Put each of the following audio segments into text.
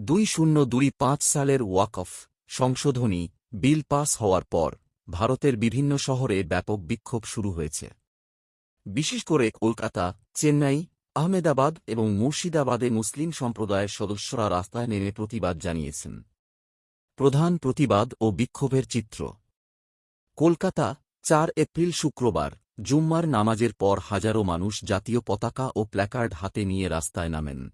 দুই শূন্য দুই পাঁচ সালের ওয়াকফ, সংশোধনী, বিল পাস হওয়ার পর, ভারতের বিভিন্ন শহরে ব্যাপক বিক্ষোভ শুরু হয়েছে। বিশেষ করে কলকাতা, চেন্নাই, আহমেদাবাদ এবং মুর্শিদাবাদে মুসলিম সম্প্রদায়ের সদস্যরা রাস্তায় নেমে প্রতিবাদ জানিয়েছেন। প্রধান প্রতিবাদ ও বিক্ষোভের চিত্র। কলকাতা, চার এপ্রিল শুক্রবার, জুম্মার নামাজের পর হাজারো মানুষ জাতীয় পতাকা ও প্ল্যাকার্ড হাতে নিয়ে রাস্তায় নামেন।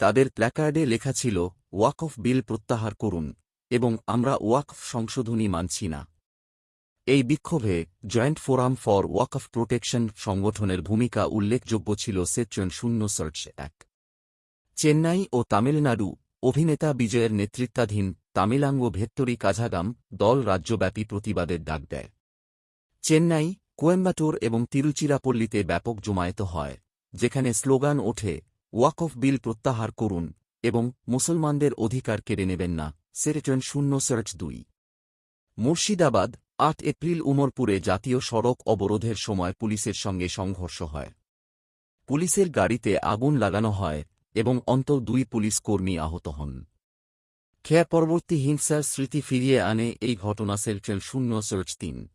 তাদের প্ল্যাকার্ডে লেখা ছিল, ওয়াকফ বিল প্রত্যাহার করুন, এবং আমরা ওয়াকফ সংশোধনী মানছি না। এই বিক্ষোভে joint forum for Waqf protection সংগঠনের ভূমিকা উল্লেখযোগ্য ছিল সেকশন শূন্য সার্চ এক। চেন্নাই ও তামিলনাড়ু অভিনেতা বিজয়ের নেতৃত্বাধীন তামিলাঙ্গ ভেত্তরি কাঝাগাম দল রাজ্যব্যাপী প্রতিবাদের ডাক দেয়। চেন্নাই, কোয়েম্বাটোর এবং তিরুচিরাপল্লীতে ব্যাপক জমায়েত হয়, যেখানে স্লোগান ওঠে ওয়াকফ বিল প্রত্যাহার করুন এবং মুসলমানদের অধিকার কেড়ে নেবেন না সেরেটন শূন্য, সার্চ দুই। মুর্শিদাবাদ, আট এপ্রিল, উমরপুরে জাতীয় সড়ক অবরোধের সময় পুলিশের সঙ্গে সংঘর্ষ হয়। পুলিশের গাড়িতে আগুন লাগানো হয় এবং অন্তত দুই পুলিশ কর্মী আহত হন। খেয়া পরবর্তী হিংসার স্মৃতি ফিরিয়ে আনে এই ঘটনা সেলফেল শূন্য, সার্চ তিন।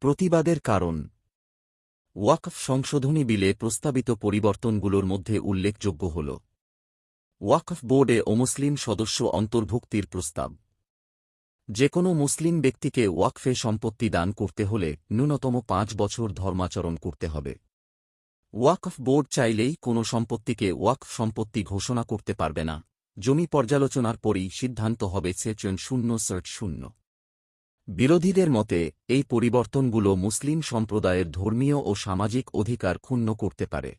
প্রতিবাদের কারণ ওয়াকফ সংশোধনী বিলে প্রস্তাবিত পরিবর্তনগুলোর মধ্যে উল্লেখযোগ্য হল ওয়াকফ বোর্ডে অমুসলিম সদস্য অন্তর্ভুক্তির প্রস্তাব। যে কোনো মুসলিম ব্যক্তিকে ওয়াকফে সম্পত্তি দান করতে হলে ন্যূনতম পাঁচ বছর ধর্মাচরণ করতে হবে। ওয়াকফ বোর্ড চাইলেই কোনো সম্পত্তিকে ওয়াকফ সম্পত্তি ঘোষণা করতে পারবে না। জমি পর্যালোচনার পরই সিদ্ধান্ত হবে সেচন শূন্য সার্চ শূন্য। বিরোধীদের মতে, এই পরিবর্তনগুলো মুসলিম সম্প্রদায়ের ধর্মীয় ও সামাজিক অধিকার ক্ষুণ্ণ করতে পারে।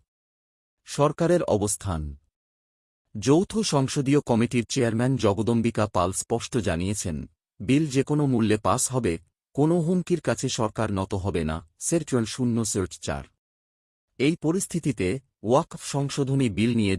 সরকারের অবস্থান। যৌথ সংসদীয় কমিটির চেয়ারম্যান জগদম্বিকা পাল স্পষ্ট জানিয়েছেন, বিল যে কোনো মূল্যে পাস হবে, কোনো হুমকির কাছে সরকার নত হবে না, সেরচুয়াল শূন্য সার্চ চার। এই পরিস্থিতিতে ওয়াকফ সংশোধনী বিল নিয়ে